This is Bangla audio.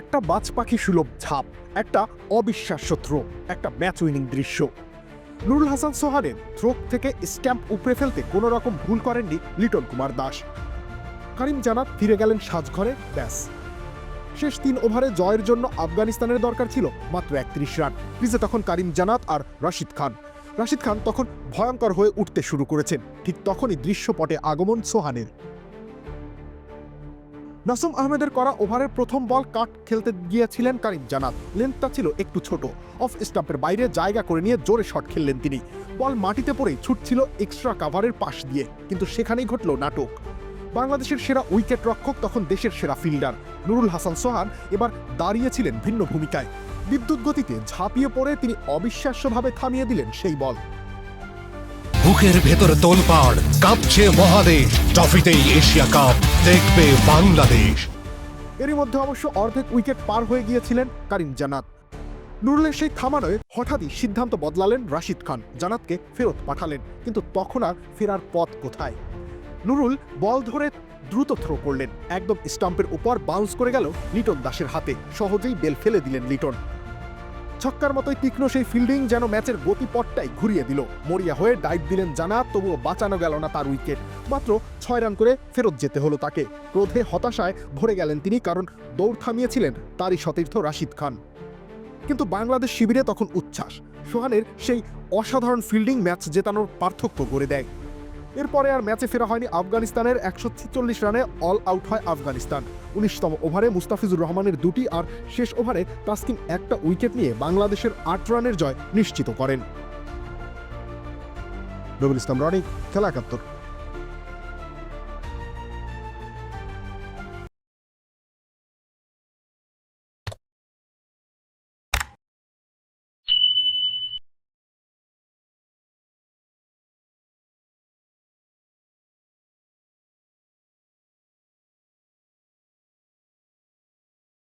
একটা বাজ পাখি সুলভ ঝাপ, একটা অবিশ্বাস্য থ্রো একটা ম্যাচ উইনিং দৃশ্য। নুরুল হাসান সোহানের থ্রো থেকে স্ট্যাম্প উপড়ে ফেলতে কোনো রকম ভুল করেননি লিটন কুমার দাস। কারিম জানাত ফিরে গেলেন সাজঘরে, ব্যাস। শেষ তিন ওভারে জয়ের জন্য আফগানিস্তানের দরকার ছিল মাত্র একত্রিশ রান। ক্রিজে তখন কারিম জানাত আর রাশিদ খান। রাশিদ খান তখন ভয়ঙ্কর হয়ে উঠতে শুরু করেছেন। ঠিক তখনই দৃশ্যপটে আগমন সোহানের। নাসুম আহমেদের করা ওভারের প্রথম বল কাট খেলতে গিয়েছিলেন কারিম জানাত। লেন্থটা ছিল একটু ছোট। অফ স্টাম্পের বাইরে জায়গা করে নিয়ে জোরে শট খেললেন তিনি। বল মাটিতে পড়েই ছুটছিল এক্সট্রা কাভারের পাশ দিয়ে, কিন্তু সেখানেই ঘটল নাটক। বাংলাদেশের সেরা উইকেট রক্ষক তখন দেশের সেরা ফিল্ডার। নুরুল হাসান সোহান এবার দাঁড়িয়েছিলেন ভিন্ন ভূমিকায়। বিদ্যুৎ গতিতে ঝাঁপিয়ে পড়ে তিনি অবিশ্বাস্যভাবে থামিয়ে দিলেন সেই বল। বুকের ভেতরে তোলপাড় কাঁপছে মহাদেশ। ট্রফিতেই এশিয়া কাপ দেখবে বাংলাদেশ। এরই মধ্যে অবশ্য অর্ধেক উইকেট পার হয়ে গিয়েছিলেন কারিম জানাত নুরুলের সেই থামানোয় হঠাৎই সিদ্ধান্ত বদলালেন রাশিদ খান। জানাতকে ফেরত পাঠালেন, কিন্তু তখন আর ফেরার পথ কোথায়? নুরুল বল ধরে দ্রুত থ্রো করলেন। একদম স্টাম্পের উপর বাউন্স করে গেল লিটন দাসের হাতে। সহজেই বেল ফেলে দিলেন লিটন। ছক্কার মতোই তীক্ষ্ণ সেই ফিল্ডিং যেন ম্যাচের গতিপথটাই ঘুরিয়ে দিল। মরিয়া হয়ে ডাইভ দিলেন জানা তবুও বাঁচানো গেল না তার উইকেট মাত্র ছয় রান করে ফেরত যেতে হলো তাকে। ক্রোধে হতাশায় ভরে গেলেন তিনি কারণ দৌড় থামিয়েছিলেন তারই সতীর্থ রাশিদ খান। কিন্তু বাংলাদেশ শিবিরে তখন উচ্ছ্বাস। সোহানের সেই অসাধারণ ফিল্ডিং ম্যাচ জেতানোর পার্থক্য গড়ে দেয়। এরপরে আর ম্যাচে ফেরা হয়নি আফগানিস্তানের একশো ছিচল্লিশ রানে অল আউট হয় আফগানিস্তান। উনিশতম ওভারে মুস্তাফিজুর রহমানের দুটি আর শেষ ওভারে তাসকিন একটা উইকেট নিয়ে বাংলাদেশের আট রানের জয় নিশ্চিত করেন। রবিল ইসলাম, রনি, খেলা একাত্তর।